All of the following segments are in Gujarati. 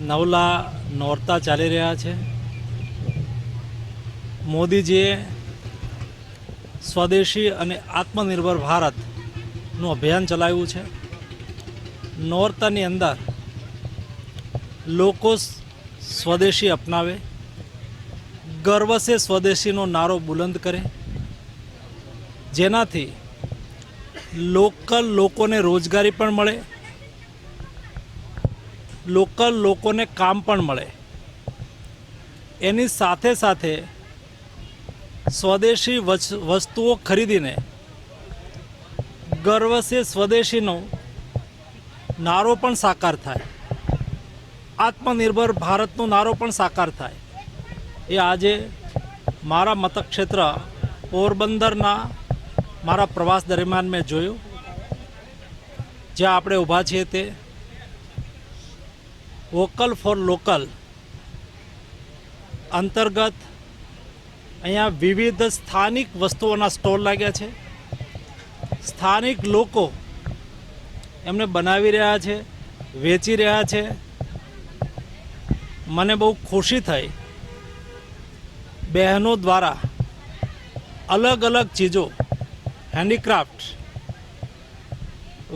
નવલા નોરતા ચાલી રહ્યા છે. મોદીજીએ સ્વદેશી અને આત્મનિર્ભર ભારતનું અભિયાન ચલાવ્યું છે. નોરતાની અંદર લોકો સ્વદેશી અપનાવે, ગર્વ સે સ્વદેશીનો નારો બુલંદ કરે. જેનાથી લોકલ લોકોને રોજગારી પણ મળે લોકલ લોકોને કામ પણ મળે. એની સાથે સાથે સ્વદેશી વસ્તુઓ ખરીદીને ગર્વ સે સ્વદેશીનો નારો પણ સાકાર થાય. આત્મનિર્ભર ભારતનો નારો પણ સાકાર થાય. એ આજે મારા મતક્ષેત્ર પોરબંદરના મારા પ્રવાસ દરમિયાન મેં જોયું. જ્યાં આપણે ઊભા છીએ તે વોકલ ફોર લોકલ અંતર્ગત અહીંયા વિવિધ સ્થાનિક વસ્તુઓના સ્ટોલ લાગ્યા છે. સ્થાનિક લોકો એમને બનાવી રહ્યા છે, વેચી રહ્યા છે. મને બહુ ખુશી થઈ બહેનો દ્વારા અલગ અલગ ચીજો હેન્ડીક્રાફ્ટ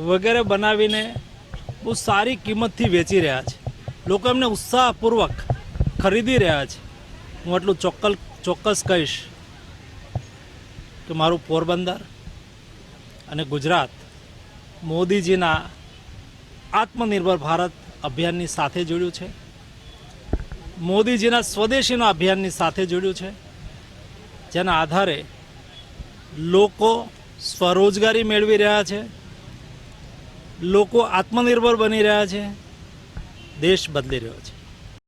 વગેરે બનાવીને બહુ સારી કિંમતથી વેચી રહ્યા છે. લોકો એમને ઉત્સાહપૂર્વક ખરીદી રહ્યા છે. હું એટલું ચોક્કલ, ચોક્કસ કહીશ કે મારું પોરબંદર અને ગુજરાત મોદીજીના આત્મનિર્ભર ભારત અભિયાનની સાથે જોડ્યું છે. મોદીજીના સ્વદેશીના અભિયાનની સાથે જોડ્યું છે. જેના આધારે લોકો સ્વરોજગારી મેળવી રહ્યા છે. લોકો આત્મનિર્ભર બની રહ્યા છે. દેશ બદલી રહ્યો છે.